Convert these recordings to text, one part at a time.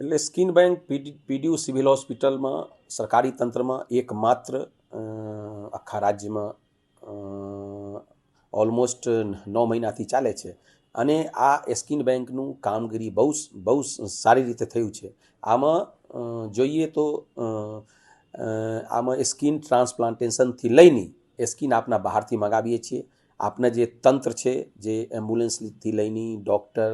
એટલે skin bank PDU civil હોસ્પિટલમાં, સરકારી તંત્રમાં એકમાત્ર આખા રાજ્યમાં ઓલમોસ્ટ નવ મહિનાથી ચાલે છે. અને આ સ્કિન બેંકનું કામગીરી બહુ બહુ સારી રીતે થયું છે. આમાં જોઈએ તો આમાં સ્કિન ટ્રાન્સપ્લાન્ટેશનથી લઈને સ્કિન આપના બહારથી મંગાવીએ છીએ. આપના જે તંત્ર છે, જે એમ્બ્યુલન્સથી લઈને doctor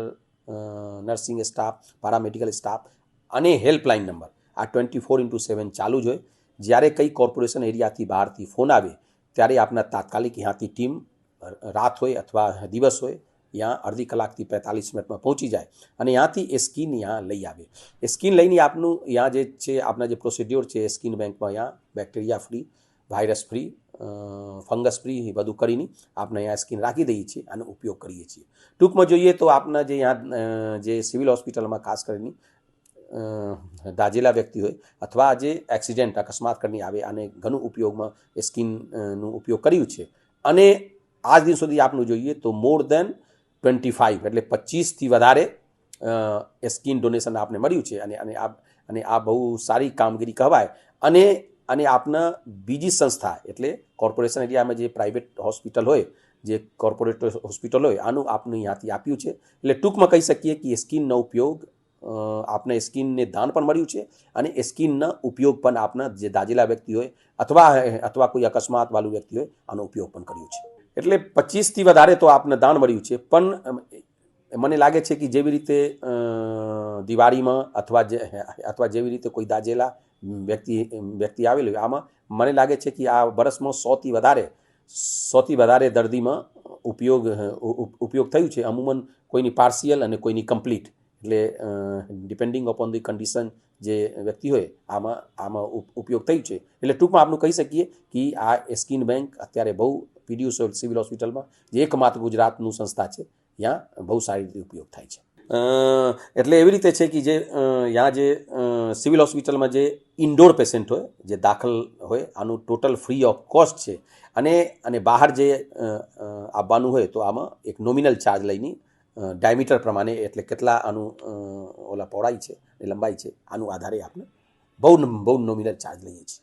nursing staff paramedical staff અને હેલ્પલાઇન નંબર આ ટ્વેન્ટી ફોર ઇન્ટુ સેવન ચાલુ જ હોય. જ્યારે કઈ કોર્પોરેશન એરિયાથી બહારથી ફોન આવે, ત્યારે આપના તાત્કાલિક ત્યાંથી ટીમ રાત હોય અથવા દિવસ હોય ત્યાં અડધી કલાકથી પેંતાલીસ મિનિટમાં પહોંચી જાય અને ત્યાંથી એ સ્કીન ત્યાં લઈ આવે. એ સ્કીન લઈને આપનું ત્યાં જે છે, આપના જે પ્રોસિડ્યોર છે, એ સ્કીન બેંકમાં ત્યાં bacteria free virus free fungus free બધું કરીને આપણે અહીંયા સ્કીન રાખી દઈએ છીએ અને ઉપયોગ કરીએ છીએ. ટૂંકમાં જોઈએ તો આપના જે અહીંયા જે સિવિલ હોસ્પિટલમાં ખાસ કરીને દાજેલા વ્યક્તિ હોય અથવા જે એક્સિડન્ટ અકસ્માત કરીને આવે અને ઘણું ઉપયોગમાં એ સ્કીનનું ઉપયોગ કર્યું છે. અને આજ દિન સુધી આપનું જોઈએ તો મોર દેન ટ્વેન્ટી ફાઇવ એટલે પચીસથી વધારે એ સ્કીન ડોનેશન આપને મળ્યું છે. અને અને આ અને આ બહુ સારી કામગીરી કહેવાય. અને અને આપના બીજી સંસ્થા, એટલે કોર્પોરેશન એરિયામાં જે પ્રાઇવેટ હોસ્પિટલ હોય, જે કોર્પોરેટ હોસ્પિટલ હોય, આનું આપનું ત્યાંથી આપ્યું છે. એટલે ટૂંકમાં કહી શકીએ કે સ્કીનનો ઉપયોગ આપને સ્કીનને દાન પણ મળ્યું છે અને એ સ્કીનનો ઉપયોગ પણ આપના જે દાજેલા વ્યક્તિ હોય અથવા અથવા કોઈ અકસ્માતવાળું વ્યક્તિ હોય, આનો ઉપયોગ પણ કર્યો છે. એટલે પચીસથી વધારે તો આપને દાન મળ્યું છે, પણ મને લાગે છે કે જેવી રીતે દિવાળીમાં અથવા જે અથવા જેવી રીતે કોઈ દાજેલા વ્યક્તિ વ્યક્તિ આવેલ આમાં મને લાગે છે કે આ વર્ષમાં સોથી વધારે સોથી વધારે દર્દીમાં ઉપયોગ ઉપયોગ થયું છે. અમુમન કોઈની પાર્શિયલ અને કોઈની કમ્પ્લીટ એટલે ડિપેન્ડિંગ અપોન ધી કન્ડિશન જે વ્યક્તિ હોય, આમાં આમાં ઉપ- ઉપયોગ થયું છે. એટલે ટૂંકમાં આપણું કહી શકીએ કે આ સ્કિન બેંક અત્યારે બહુ પીડીયુ સિવિલ હોસ્પિટલમાં જે એકમાત્ર ગુજરાતનું સંસ્થા છે. ત્યાં બહુ સારી રીતે ઉપયોગ થાય છે. એટલે એવી રીતે છે કે જે યા જે સિવિલ હોસ્પિટલમાં જે ઇન્ડોર પેશન્ટ હોય, જે દાખલ હોય, આનું ટોટલ ફ્રી ઓફ કોસ્ટ છે. અને અને બહાર જે આવવાનું હોય તો આમાં એક નોમિનલ ચાર્જ લઈને ડાયમીટર પ્રમાણે એટલે કેટલા આનું ઓલા પહોળાઈ છે લંબાઈ છે, આનું આધારે આપણે બહુ બહુ નોમિનલ ચાર્જ લઈએ છીએ.